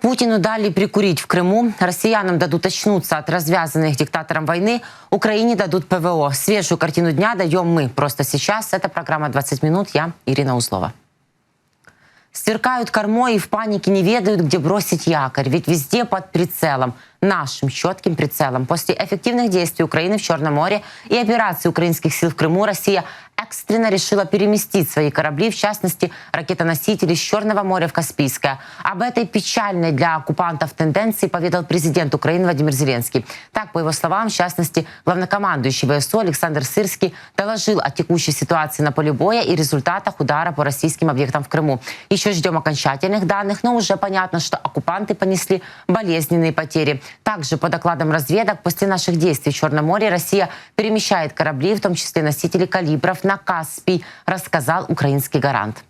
Путину дали прикурить в Крыму, россиянам дадут очнуться от развязанных диктатором войны, Украине дадут ПВО. Свежую картину дня даем мы просто сейчас. Это программа «20 минут». Я Ирина Узлова. Сверкают кормой и в панике не ведают, где бросить якорь. Ведь везде под прицелом – нашим четким прицелом. После эффективных действий Украины в Черном море и операции украинских сил в Крыму Россия экстренно решила переместить свои корабли, в частности, ракетоносители с Черного моря в Каспийское. Об этой печальной для оккупантов тенденции поведал президент Украины Владимир Зеленский. Так, по его словам, в частности, главнокомандующий ВСУ Александр Сырский доложил о текущей ситуации на поле боя и результатах удара по российским объектам в Крыму. Еще ждем окончательных данных, но уже понятно, что оккупанты понесли болезненные потери. Также, по докладам разведок, после наших действий в Черном море Россия перемещает корабли, в том числе носители калибров, на Каспий, рассказал украинский гарант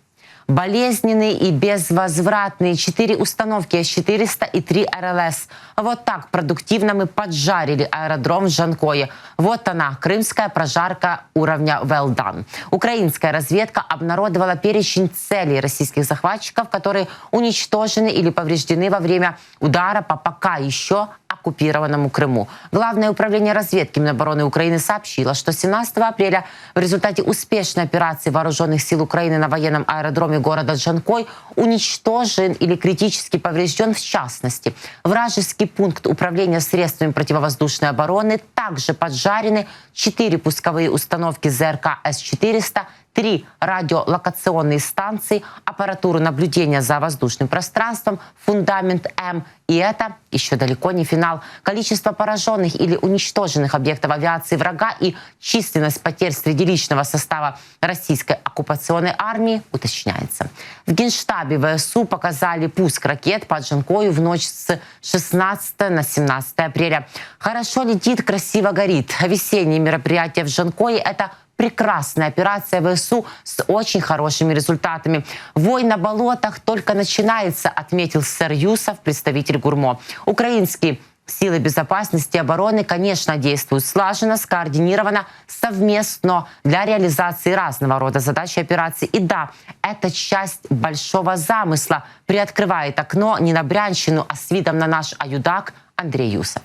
болезненные и безвозвратные 4 установки С-400 и 3 РЛС. Вот так продуктивно мы поджарили аэродром в Жанкое. Вот она, крымская прожарка уровня well done. Украинская разведка обнародовала перечень целей российских захватчиков, которые уничтожены или повреждены во время удара по пока еще оккупированному Крыму. Главное управление разведки Минобороны Украины сообщило, что 17 апреля в результате успешной операции вооруженных сил Украины на военном аэродроме города Джанкой уничтожен или критически поврежден в частности. Вражеский пункт управления средствами противовоздушной обороны также поджарены четыре пусковые установки ЗРК С-400 три радиолокационные станции, аппаратуру наблюдения за воздушным пространством, фундамент М. И это еще далеко не финал. Количество пораженных или уничтоженных объектов авиации врага и численность потерь среди личного состава российской оккупационной армии уточняется. В Генштабе ВСУ показали пуск ракет по Джанкою в ночь с 16 на 17 апреля. Хорошо летит, красиво горит. Весенние мероприятия в Джанкое – это прекрасная операция ВСУ с очень хорошими результатами. Вой на болотах только начинается, отметил сэр Юсов, представитель ГУРМО. Украинские Силы безопасности и обороны, конечно, действуют слаженно, скоординированно, совместно для реализации разного рода задач и операций. И да, это часть большого замысла. Приоткрывает окно не на Брянщину, а с видом на наш аюдак Андрей Юсов.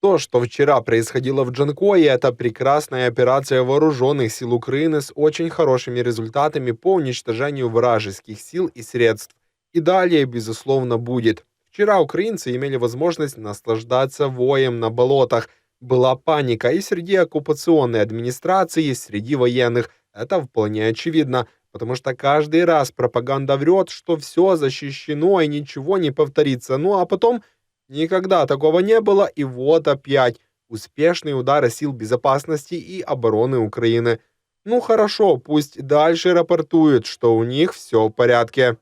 То, что вчера происходило в Джанкое, это прекрасная операция вооруженных сил Украины с очень хорошими результатами по уничтожению вражеских сил и средств. И далее, безусловно, будет. Вчера украинцы имели возможность наслаждаться воем на болотах. Была паника и среди оккупационной администрации, и среди военных. Это вполне очевидно, потому что каждый раз пропаганда врет, что все защищено и ничего не повторится. Ну а потом Никогда такого не было, и вот опять успешные удары сил безопасности и обороны Украины. Ну хорошо, пусть дальше рапортуют, что у них все в порядке.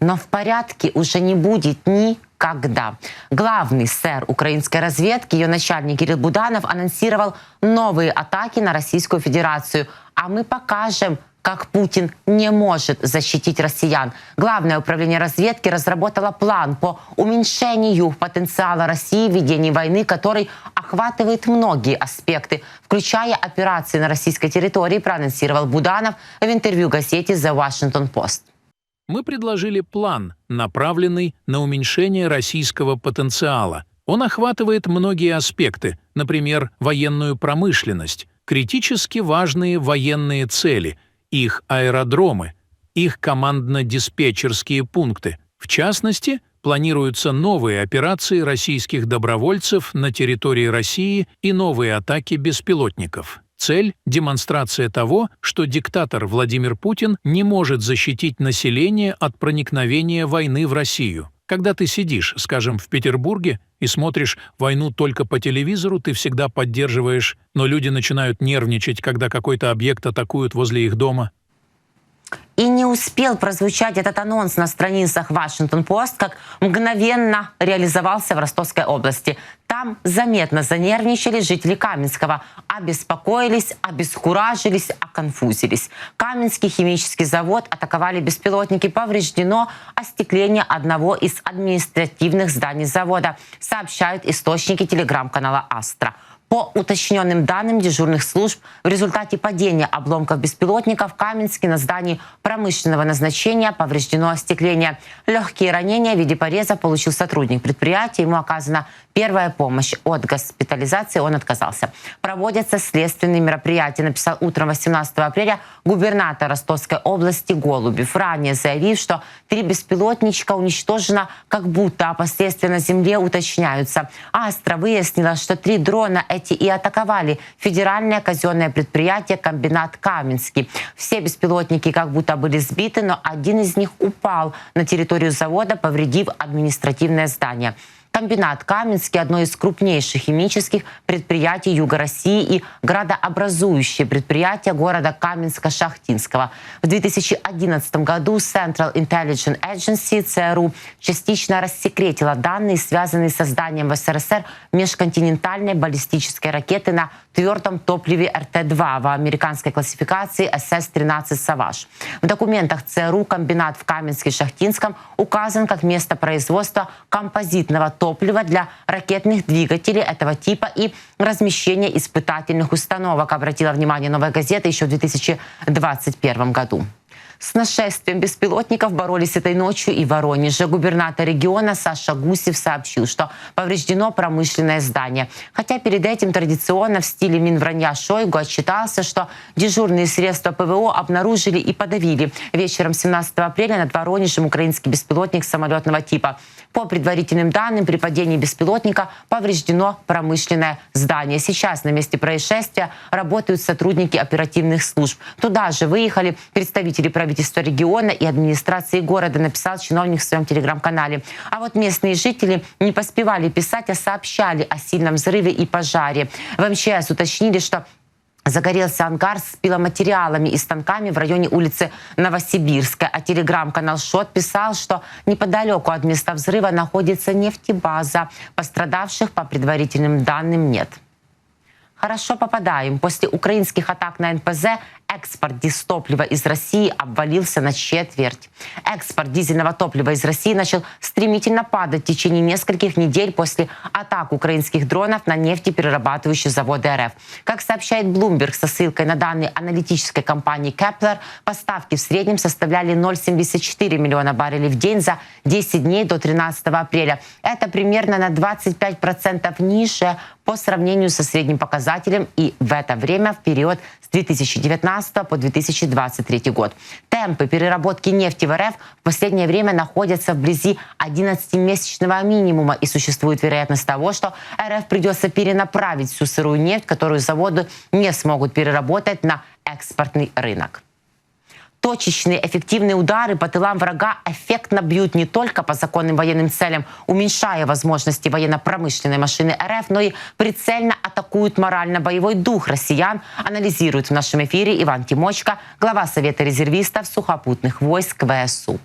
Но в порядке уже не будет никогда. Главный сэр украинской разведки, ее начальник Кирилл Буданов, анонсировал новые атаки на Российскую Федерацию. А мы покажем, как Путин не может защитить россиян. Главное управление разведки разработало план по уменьшению потенциала России в ведении войны, который охватывает многие аспекты, включая операции на российской территории, проанонсировал Буданов в интервью газете The Washington Post. Мы предложили план, направленный на уменьшение российского потенциала. Он охватывает многие аспекты, например, военную промышленность, критически важные военные цели – их аэродромы, их командно-диспетчерские пункты. В частности, планируются новые операции российских добровольцев на территории России и новые атаки беспилотников. Цель – демонстрация того, что диктатор Владимир Путин не может защитить население от проникновения войны в Россию. Когда ты сидишь, скажем, в Петербурге и смотришь войну только по телевизору, ты всегда поддерживаешь, но люди начинают нервничать, когда какой-то объект атакуют возле их дома. И не успел прозвучать этот анонс на страницах Вашингтон-Пост, как мгновенно реализовался в Ростовской области. Там заметно занервничали жители Каменского, обеспокоились, обескуражились, оконфузились. Каменский химический завод атаковали беспилотники, повреждено остекление одного из административных зданий завода, сообщают источники телеграм-канала «Астра». По уточненным данным дежурных служб, в результате падения обломков беспилотника в Каменске на здании промышленного назначения повреждено остекление. Легкие ранения в виде пореза получил сотрудник предприятия. Ему оказана первая помощь. От госпитализации он отказался. Проводятся следственные мероприятия, написал утром 18 апреля губернатор Ростовской области Голубев, ранее заявив, что три беспилотничка уничтожено как будто, а последствия на земле уточняются. Астра выяснила, что три дрона эти и атаковали федеральное казенное предприятие «Комбинат Каменский». Все беспилотники как будто были сбиты, но один из них упал на территорию завода, повредив административное здание. Комбинат Каменский – одно из крупнейших химических предприятий Юга России и градообразующее предприятие города Каменска-Шахтинского. В 2011 году Central Intelligence Agency, ЦРУ, частично рассекретила данные, связанные с созданием в СССР межконтинентальной баллистической ракеты на твердом топливе РТ-2 в американской классификации СС-13 «Саваж». В документах ЦРУ комбинат в Каменске-Шахтинском указан как место производства композитного топлива для ракетных двигателей этого типа и размещения испытательных установок, обратила внимание «Новая газета» еще в 2021 году. С нашествием беспилотников боролись этой ночью и в Воронеже. Губернатор региона Саша Гусев сообщил, что повреждено промышленное здание. Хотя перед этим традиционно в стиле Минвранья Шойгу отчитался, что дежурные средства ПВО обнаружили и подавили. Вечером 17 апреля над Воронежем украинский беспилотник самолетного типа. По предварительным данным, при падении беспилотника повреждено промышленное здание. Сейчас на месте происшествия работают сотрудники оперативных служб. Туда же выехали представители правительства региона и администрации города, написал чиновник в своем телеграм-канале. А вот местные жители не поспевали писать, а сообщали о сильном взрыве и пожаре. В МЧС уточнили, что Загорелся ангар с пиломатериалами и станками в районе улицы Новосибирская. А телеграм-канал ШОТ писал, что неподалеку от места взрыва находится нефтебаза. Пострадавших по предварительным данным нет. Хорошо попадаем. После украинских атак на НПЗ экспорт дистоплива из России обвалился на четверть. Экспорт дизельного топлива из России начал стремительно падать в течение нескольких недель после атак украинских дронов на нефтеперерабатывающие заводы РФ. Как сообщает Bloomberg со ссылкой на данные аналитической компании Kepler, поставки в среднем составляли 0,74 миллиона баррелей в день за 10 дней до 13 апреля. Это примерно на 25% ниже по сравнению со средним показателем и в это время в период с 2019 по 2023 год. Темпы переработки нефти в РФ в последнее время находятся вблизи 11-месячного минимума и существует вероятность того, что РФ придется перенаправить всю сырую нефть, которую заводы не смогут переработать на экспортный рынок точечные эффективные удары по тылам врага эффектно бьют не только по законным военным целям, уменьшая возможности военно-промышленной машины РФ, но и прицельно атакуют морально-боевой дух россиян, анализирует в нашем эфире Иван Тимочка, глава Совета резервистов сухопутных войск ВСУ.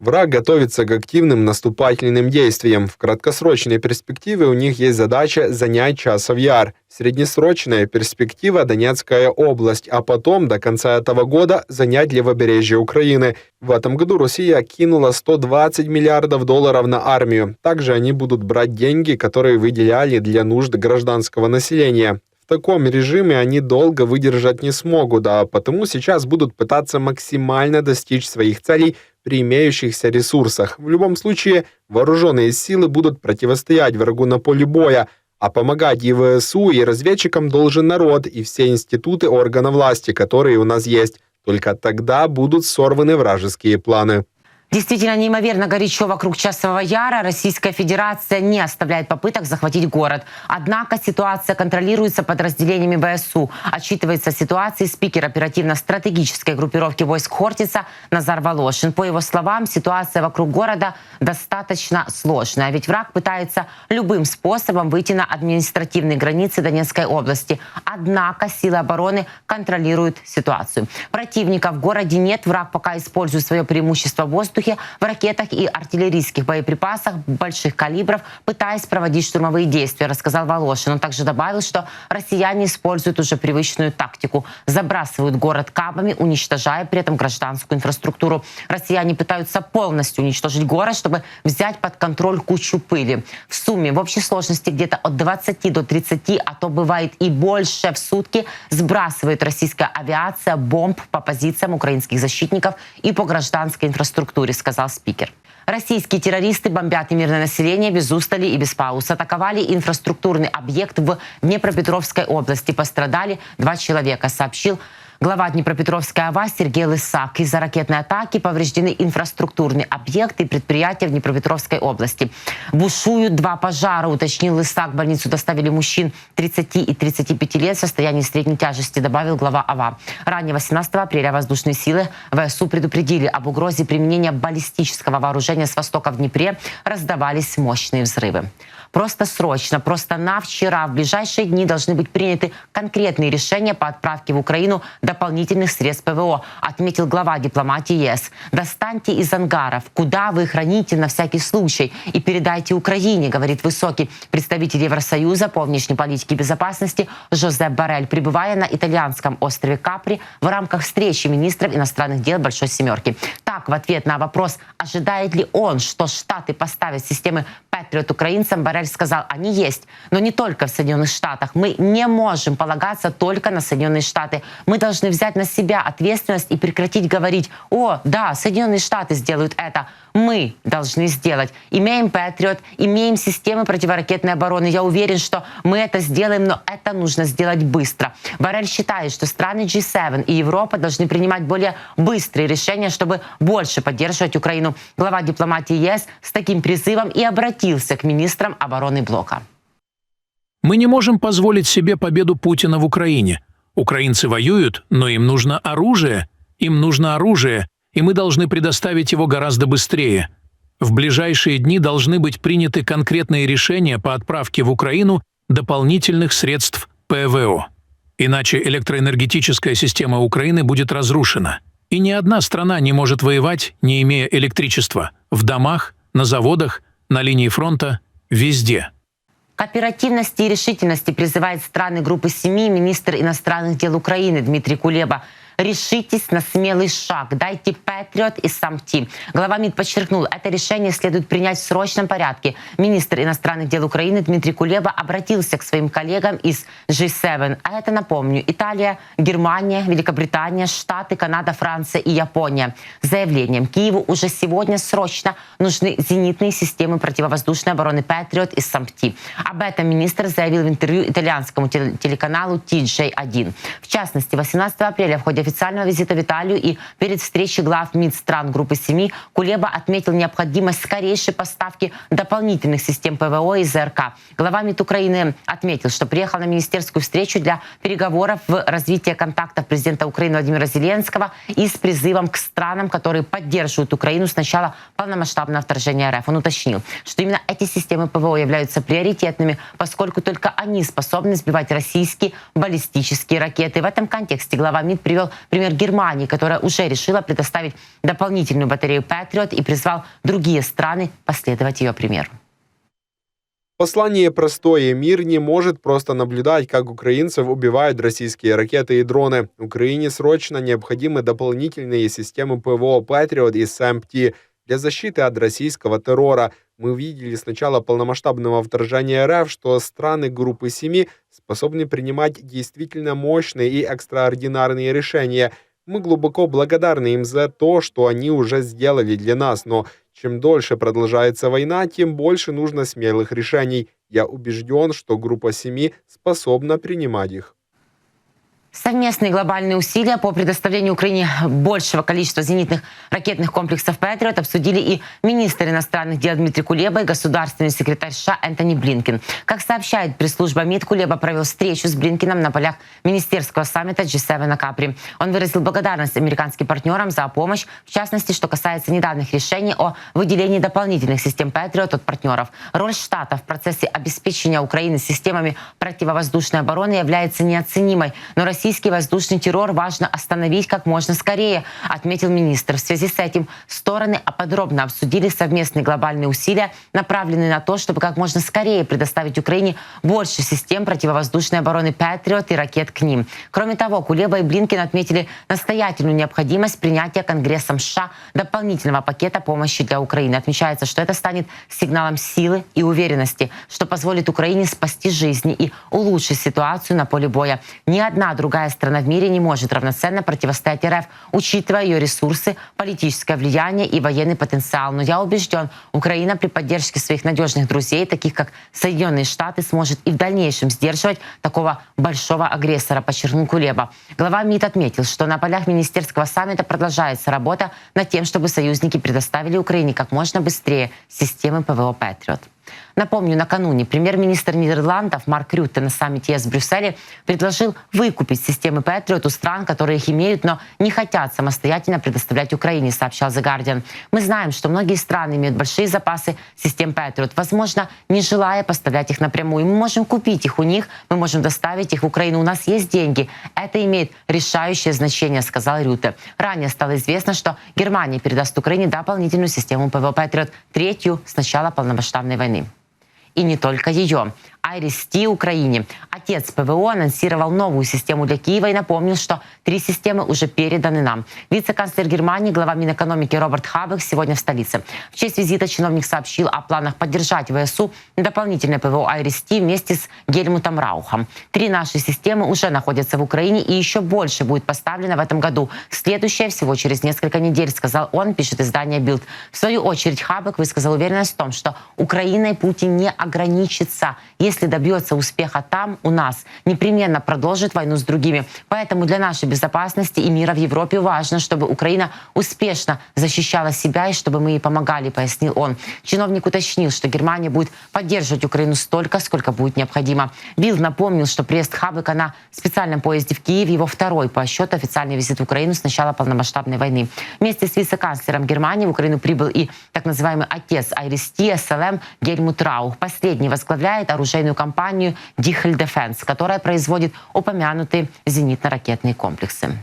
Враг готовится к активным наступательным действиям. В краткосрочной перспективе у них есть задача занять Часов Яр. Среднесрочная перспектива – Донецкая область, а потом, до конца этого года, занять левобережье Украины. В этом году Россия кинула 120 миллиардов долларов на армию. Также они будут брать деньги, которые выделяли для нужд гражданского населения. В таком режиме они долго выдержать не смогут, а потому сейчас будут пытаться максимально достичь своих целей – при имеющихся ресурсах. В любом случае, вооруженные силы будут противостоять врагу на поле боя, а помогать и ВСУ, и разведчикам должен народ, и все институты органов власти, которые у нас есть. Только тогда будут сорваны вражеские планы. Действительно неимоверно горячо вокруг Часового Яра. Российская Федерация не оставляет попыток захватить город. Однако ситуация контролируется подразделениями ВСУ. Отчитывается ситуацией спикер оперативно-стратегической группировки войск Хортица Назар Волошин. По его словам, ситуация вокруг города достаточно сложная. Ведь враг пытается любым способом выйти на административные границы Донецкой области. Однако силы обороны контролируют ситуацию. Противника в городе нет. Враг пока использует свое преимущество в воздухе в ракетах и артиллерийских боеприпасах больших калибров, пытаясь проводить штурмовые действия, рассказал Волошин. Он также добавил, что россияне используют уже привычную тактику. Забрасывают город кабами, уничтожая при этом гражданскую инфраструктуру. Россияне пытаются полностью уничтожить город, чтобы взять под контроль кучу пыли. В сумме в общей сложности где-то от 20 до 30, а то бывает и больше в сутки сбрасывает российская авиация бомб по позициям украинских защитников и по гражданской инфраструктуре, сказал спикер. Российские террористы бомбят мирное население без устали и без пауз. Атаковали инфраструктурный объект в Днепропетровской области. Пострадали два человека, сообщил Глава Днепропетровской ОВА Сергей Лысак. Из-за ракетной атаки повреждены инфраструктурные объекты и предприятия в Днепропетровской области. Бушуют два пожара, уточнил Лысак. В доставили мужчин 30 и 35 лет в состоянии средней тяжести, добавил глава ОВА. Ранее 18 апреля воздушные силы ВСУ предупредили об угрозе применения баллистического вооружения с востока в Днепре. Раздавались мощные взрывы просто срочно, просто на вчера, в ближайшие дни должны быть приняты конкретные решения по отправке в Украину дополнительных средств ПВО, отметил глава дипломатии ЕС. Достаньте из ангаров, куда вы храните на всякий случай, и передайте Украине, говорит высокий представитель Евросоюза по внешней политике и безопасности Жозеп Барель, пребывая на итальянском острове Капри в рамках встречи министров иностранных дел Большой Семерки. Так, в ответ на вопрос, ожидает ли он, что Штаты поставят системы Патриот украинцам, Барель сказал, они есть, но не только в Соединенных Штатах. Мы не можем полагаться только на Соединенные Штаты. Мы должны взять на себя ответственность и прекратить говорить, о, да, Соединенные Штаты сделают это. Мы должны сделать. Имеем Патриот, имеем системы противоракетной обороны. Я уверен, что мы это сделаем, но это нужно сделать быстро. Барель считает, что страны G7 и Европа должны принимать более быстрые решения, чтобы больше поддерживать Украину. Глава дипломатии ЕС с таким призывом и обратился к министрам обороны блока. Мы не можем позволить себе победу Путина в Украине. Украинцы воюют, но им нужно оружие. Им нужно оружие, и мы должны предоставить его гораздо быстрее. В ближайшие дни должны быть приняты конкретные решения по отправке в Украину дополнительных средств ПВО. Иначе электроэнергетическая система Украины будет разрушена. И ни одна страна не может воевать, не имея электричества. В домах, на заводах, на линии фронта, везде. К оперативности и решительности призывает страны группы семи министр иностранных дел Украины Дмитрий Кулеба – решитесь на смелый шаг. Дайте Патриот и Самти. Глава МИД подчеркнул, это решение следует принять в срочном порядке. Министр иностранных дел Украины Дмитрий Кулеба обратился к своим коллегам из G7. А это, напомню, Италия, Германия, Великобритания, Штаты, Канада, Франция и Япония. Заявлением Киеву уже сегодня срочно нужны зенитные системы противовоздушной обороны Патриот и Самти. Об этом министр заявил в интервью итальянскому телеканалу TJ1. В частности, 18 апреля в ходе официального визита в Италию и перед встречей глав МИД стран группы семи Кулеба отметил необходимость скорейшей поставки дополнительных систем ПВО из ЗРК. Глава МИД Украины отметил, что приехал на министерскую встречу для переговоров в развитии контактов президента Украины Владимира Зеленского и с призывом к странам, которые поддерживают Украину с начала полномасштабного вторжения РФ. Он уточнил, что именно эти системы ПВО являются приоритетными, поскольку только они способны сбивать российские баллистические ракеты. В этом контексте глава МИД привел пример Германии, которая уже решила предоставить дополнительную батарею Patriot и призвал другие страны последовать ее примеру. Послание простое. Мир не может просто наблюдать, как украинцев убивают российские ракеты и дроны. Украине срочно необходимы дополнительные системы ПВО Patriot и SAMPT для защиты от российского террора. Мы видели с начала полномасштабного вторжения РФ, что страны группы семи способны принимать действительно мощные и экстраординарные решения. Мы глубоко благодарны им за то, что они уже сделали для нас, но чем дольше продолжается война, тем больше нужно смелых решений. Я убежден, что группа семи способна принимать их. Совместные глобальные усилия по предоставлению Украине большего количества зенитных ракетных комплексов «Патриот» обсудили и министр иностранных дел Дмитрий Кулеба и государственный секретарь США Энтони Блинкин. Как сообщает пресс-служба МИД, Кулеба провел встречу с Блинкином на полях министерского саммита G7 на Капри. Он выразил благодарность американским партнерам за помощь, в частности, что касается недавних решений о выделении дополнительных систем «Патриот» от партнеров. Роль Штатов в процессе обеспечения Украины системами противовоздушной обороны является неоценимой, но Россия российский воздушный террор важно остановить как можно скорее, отметил министр. В связи с этим стороны подробно обсудили совместные глобальные усилия, направленные на то, чтобы как можно скорее предоставить Украине больше систем противовоздушной обороны «Патриот» и ракет к ним. Кроме того, Кулеба и Блинкин отметили настоятельную необходимость принятия Конгрессом США дополнительного пакета помощи для Украины. Отмечается, что это станет сигналом силы и уверенности, что позволит Украине спасти жизни и улучшить ситуацию на поле боя. Ни одна другая страна в мире не может равноценно противостоять РФ, учитывая ее ресурсы, политическое влияние и военный потенциал. Но я убежден, Украина при поддержке своих надежных друзей, таких как Соединенные Штаты, сможет и в дальнейшем сдерживать такого большого агрессора, подчеркнул Кулеба. Глава МИД отметил, что на полях министерского саммита продолжается работа над тем, чтобы союзники предоставили Украине как можно быстрее системы ПВО «Патриот». Напомню, накануне премьер-министр Нидерландов Марк Рютте на саммите ЕС в Брюсселе предложил выкупить системы Патриот у стран, которые их имеют, но не хотят самостоятельно предоставлять Украине, сообщал The Guardian. Мы знаем, что многие страны имеют большие запасы систем Патриот, возможно, не желая поставлять их напрямую. Мы можем купить их у них, мы можем доставить их в Украину. У нас есть деньги. Это имеет решающее значение, сказал Рюте. Ранее стало известно, что Германия передаст Украине дополнительную систему ПВО Патриот, третью с начала полномасштабной войны и не только ее. Айрис-Ти Украине. Отец ПВО анонсировал новую систему для Киева и напомнил, что три системы уже переданы нам. Вице-канцлер Германии, глава Минэкономики Роберт Хабек сегодня в столице. В честь визита чиновник сообщил о планах поддержать ВСУ дополнительное ПВО Айрис-Ти вместе с Гельмутом Раухом. Три наши системы уже находятся в Украине и еще больше будет поставлено в этом году. Следующее всего через несколько недель, сказал он, пишет издание Билд. В свою очередь Хабек высказал уверенность в том, что Украина и Путин не ограничится если добьется успеха там, у нас, непременно продолжит войну с другими. Поэтому для нашей безопасности и мира в Европе важно, чтобы Украина успешно защищала себя и чтобы мы ей помогали, пояснил он. Чиновник уточнил, что Германия будет поддерживать Украину столько, сколько будет необходимо. Билл напомнил, что приезд Хабека на специальном поезде в Киев его второй по счету официальный визит в Украину с начала полномасштабной войны. Вместе с вице-канцлером Германии в Украину прибыл и так называемый отец Айристи СЛМ Гельмут Раух. Последний возглавляет оружейную оружейную компанию Дихель Defense, которая производит упомянутые зенитно-ракетные комплексы.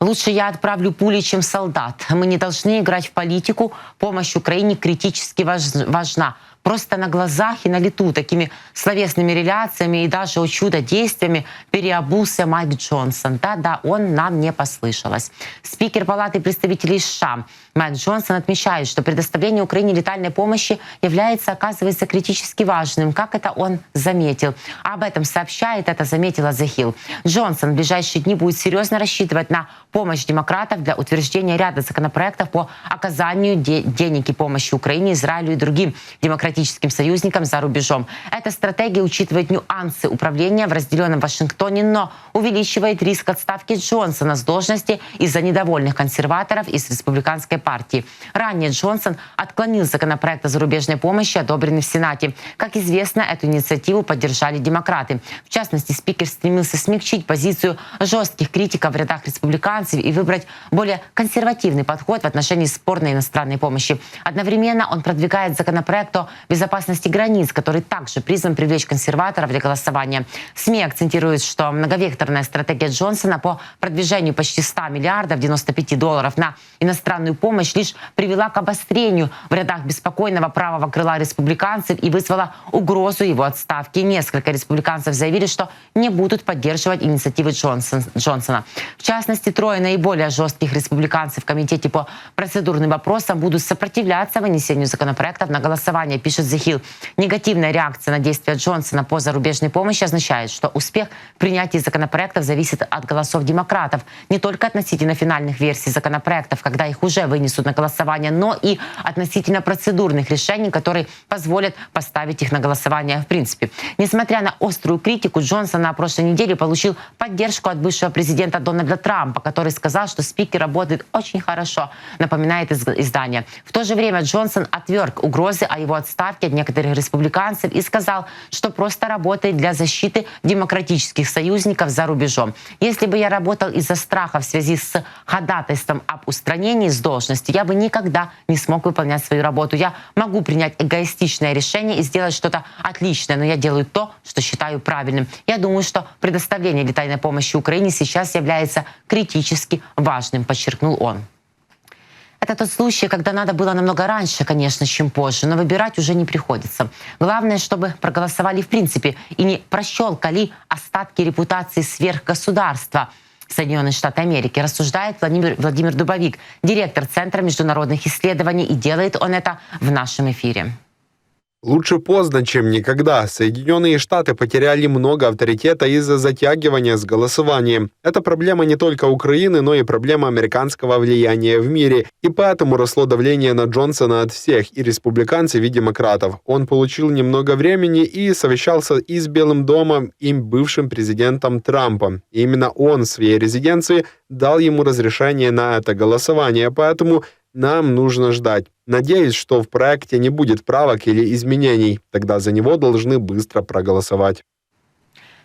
Лучше я отправлю пули, чем солдат. Мы не должны играть в политику. Помощь Украине критически важна просто на глазах и на лету такими словесными реляциями и даже о чудо-действиями переобулся Майк Джонсон. Да-да, он нам не послышалось. Спикер Палаты представителей США Майк Джонсон отмечает, что предоставление Украине летальной помощи является, оказывается, критически важным, как это он заметил. Об этом сообщает, это заметила Hill. Джонсон в ближайшие дни будет серьезно рассчитывать на помощь демократов для утверждения ряда законопроектов по оказанию де денег и помощи Украине, Израилю и другим демократическим демократическим союзникам за рубежом. Эта стратегия учитывает нюансы управления в разделенном Вашингтоне, но увеличивает риск отставки Джонсона с должности из-за недовольных консерваторов из республиканской партии. Ранее Джонсон отклонил законопроект о зарубежной помощи, одобренный в Сенате. Как известно, эту инициативу поддержали демократы. В частности, спикер стремился смягчить позицию жестких критиков в рядах республиканцев и выбрать более консервативный подход в отношении спорной иностранной помощи. Одновременно он продвигает законопроект о безопасности границ, который также призван привлечь консерваторов для голосования. СМИ акцентируют, что многовекторная стратегия Джонсона по продвижению почти 100 миллиардов 95 долларов на иностранную помощь лишь привела к обострению в рядах беспокойного правого крыла республиканцев и вызвала угрозу его отставки. Несколько республиканцев заявили, что не будут поддерживать инициативы Джонсон, Джонсона. В частности, трое наиболее жестких республиканцев в Комитете по процедурным вопросам будут сопротивляться вынесению законопроектов на голосование, пишет пишет Hill. Негативная реакция на действия Джонсона по зарубежной помощи означает, что успех принятия законопроектов зависит от голосов демократов. Не только относительно финальных версий законопроектов, когда их уже вынесут на голосование, но и относительно процедурных решений, которые позволят поставить их на голосование в принципе. Несмотря на острую критику, Джонсон на прошлой неделе получил поддержку от бывшего президента Дональда Трампа, который сказал, что спикер работает очень хорошо, напоминает издание. В то же время Джонсон отверг угрозы о его отставке отставке от некоторых республиканцев и сказал, что просто работает для защиты демократических союзников за рубежом. Если бы я работал из-за страха в связи с ходатайством об устранении с должности, я бы никогда не смог выполнять свою работу. Я могу принять эгоистичное решение и сделать что-то отличное, но я делаю то, что считаю правильным. Я думаю, что предоставление летальной помощи Украине сейчас является критически важным, подчеркнул он. Это тот случай, когда надо было намного раньше, конечно, чем позже, но выбирать уже не приходится. Главное, чтобы проголосовали в принципе и не прощелкали остатки репутации сверхгосударства. Соединенные Штаты Америки, рассуждает Владимир, Владимир Дубовик, директор Центра международных исследований, и делает он это в нашем эфире. Лучше поздно, чем никогда. Соединенные Штаты потеряли много авторитета из-за затягивания с голосованием. Это проблема не только Украины, но и проблема американского влияния в мире. И поэтому росло давление на Джонсона от всех, и республиканцев, и демократов. Он получил немного времени и совещался и с Белым домом, и бывшим президентом Трампом. И именно он в своей резиденции дал ему разрешение на это голосование, поэтому нам нужно ждать. Надеюсь, что в проекте не будет правок или изменений. Тогда за него должны быстро проголосовать.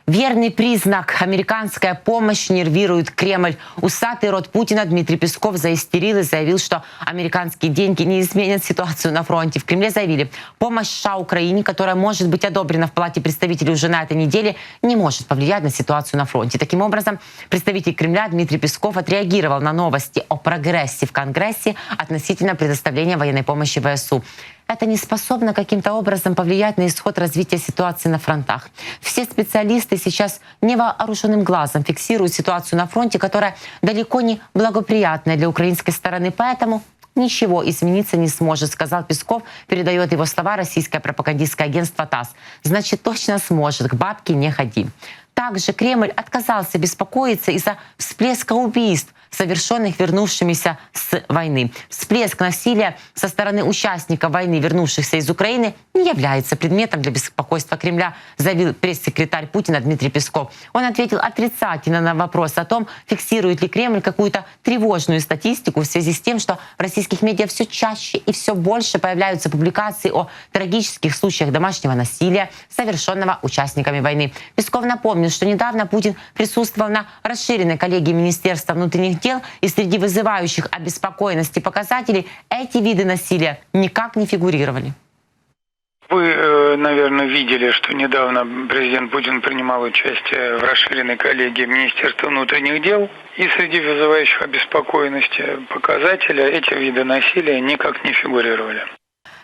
Верный признак. Американская помощь нервирует Кремль. Усатый род Путина Дмитрий Песков заистерил и заявил, что американские деньги не изменят ситуацию на фронте. В Кремле заявили, помощь США Украине, которая может быть одобрена в Палате представителей уже на этой неделе, не может повлиять на ситуацию на фронте. Таким образом, представитель Кремля Дмитрий Песков отреагировал на новости о прогрессе в Конгрессе относительно предоставления военной помощи ВСУ это не способно каким-то образом повлиять на исход развития ситуации на фронтах. Все специалисты сейчас невооруженным глазом фиксируют ситуацию на фронте, которая далеко не благоприятная для украинской стороны. Поэтому ничего измениться не сможет, сказал Песков, передает его слова российское пропагандистское агентство ТАСС. Значит, точно сможет, к бабке не ходи. Также Кремль отказался беспокоиться из-за всплеска убийств совершенных вернувшимися с войны. Всплеск насилия со стороны участников войны, вернувшихся из Украины, не является предметом для беспокойства Кремля, заявил пресс-секретарь Путина Дмитрий Песков. Он ответил отрицательно на вопрос о том, фиксирует ли Кремль какую-то тревожную статистику в связи с тем, что в российских медиа все чаще и все больше появляются публикации о трагических случаях домашнего насилия, совершенного участниками войны. Песков напомнил, что недавно Путин присутствовал на расширенной коллегии Министерства внутренних дел, и среди вызывающих обеспокоенности показателей эти виды насилия никак не фигурировали. Вы, э, наверное, видели, что недавно президент Путин принимал участие в расширенной коллегии Министерства внутренних дел. И среди вызывающих обеспокоенности показателя эти виды насилия никак не фигурировали.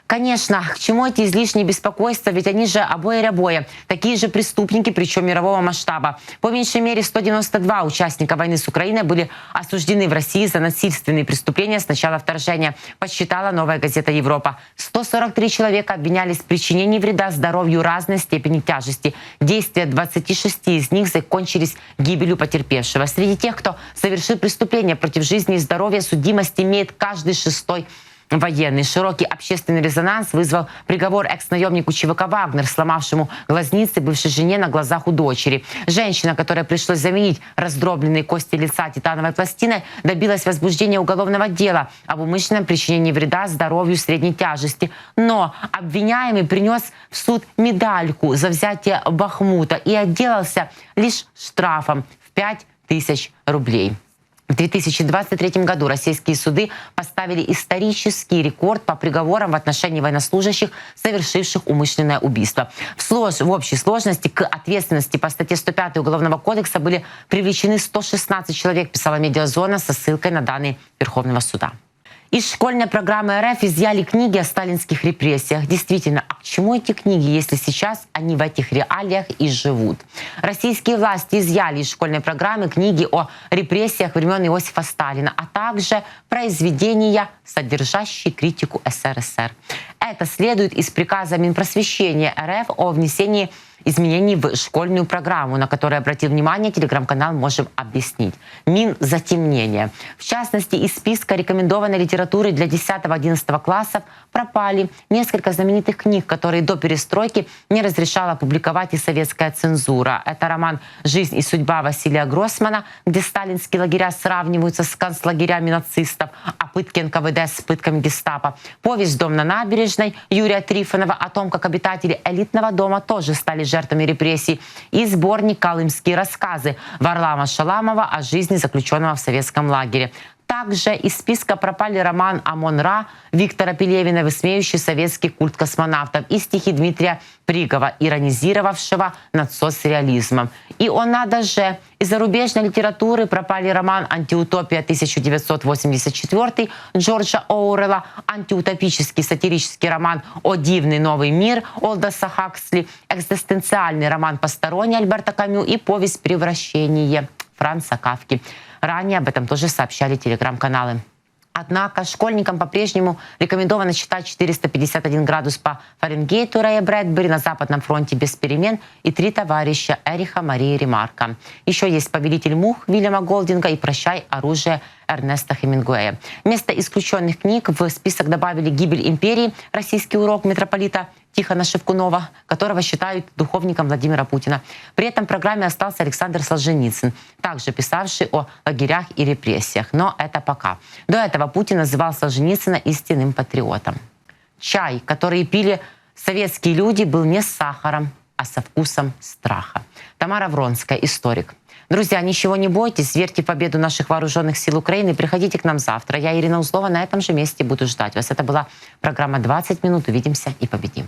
Конечно, к чему эти излишние беспокойства, ведь они же обои-рябои, такие же преступники, причем мирового масштаба. По меньшей мере 192 участника войны с Украиной были осуждены в России за насильственные преступления с начала вторжения, подсчитала новая газета «Европа». 143 человека обвинялись в причинении вреда здоровью разной степени тяжести. Действия 26 из них закончились гибелью потерпевшего. Среди тех, кто совершил преступление против жизни и здоровья, судимость имеет каждый шестой военный. Широкий общественный резонанс вызвал приговор экс-наемнику ЧВК «Вагнер», сломавшему глазницы бывшей жене на глазах у дочери. Женщина, которая пришлось заменить раздробленные кости лица титановой пластиной, добилась возбуждения уголовного дела об умышленном причинении вреда здоровью средней тяжести. Но обвиняемый принес в суд медальку за взятие Бахмута и отделался лишь штрафом в 5 тысяч рублей. В 2023 году российские суды поставили исторический рекорд по приговорам в отношении военнослужащих, совершивших умышленное убийство. В, слож... в общей сложности к ответственности по статье 105 Уголовного кодекса были привлечены 116 человек, писала медиазона со ссылкой на данные Верховного суда. Из школьной программы РФ изъяли книги о сталинских репрессиях. Действительно, а к чему эти книги, если сейчас они в этих реалиях и живут? Российские власти изъяли из школьной программы книги о репрессиях времен Иосифа Сталина, а также произведения, содержащие критику СССР. Это следует из приказа Минпросвещения РФ о внесении изменений в школьную программу, на которую обратил внимание телеграм-канал «Можем объяснить». Мин затемнения. В частности, из списка рекомендованной литературы для 10-11 классов пропали несколько знаменитых книг, которые до перестройки не разрешала публиковать и советская цензура. Это роман «Жизнь и судьба» Василия Гроссмана, где сталинские лагеря сравниваются с концлагерями нацистов, а пытки НКВД с пытками гестапо. Повесть «Дом на набережной» Юрия Трифонова о том, как обитатели элитного дома тоже стали жертвами репрессий. И сборник «Колымские рассказы» Варлама Шаламова о жизни заключенного в советском лагере. Также из списка пропали роман «Амон-Ра» Виктора Пелевина, высмеющий советский культ космонавтов, и стихи Дмитрия Пригова, иронизировавшего над соцреализмом. И «Она даже» из зарубежной литературы пропали роман «Антиутопия» 1984 Джорджа Оуэлла, антиутопический сатирический роман «О дивный новый мир» Олдоса Хаксли, экзистенциальный роман «Посторонний» Альберта Камю и повесть «Превращение» Франца Кавки. Ранее об этом тоже сообщали телеграм-каналы. Однако школьникам по-прежнему рекомендовано считать 451 градус по Фаренгейту Рэя Брэдбери на Западном фронте без перемен и три товарища Эриха Марии Ремарка. Еще есть «Повелитель мух» Вильяма Голдинга и «Прощай, оружие» Эрнеста Хемингуэя. Вместо исключенных книг в список добавили «Гибель империи», российский урок митрополита Тихона Шевкунова, которого считают духовником Владимира Путина. При этом в программе остался Александр Солженицын, также писавший о лагерях и репрессиях. Но это пока. До этого Путин называл Солженицына истинным патриотом. Чай, который пили советские люди, был не с сахаром, а со вкусом страха. Тамара Вронская, историк. Друзья, ничего не бойтесь, верьте в победу наших вооруженных сил Украины. Приходите к нам завтра. Я, Ирина Узлова, на этом же месте буду ждать вас. Это была программа «20 минут». Увидимся и победим.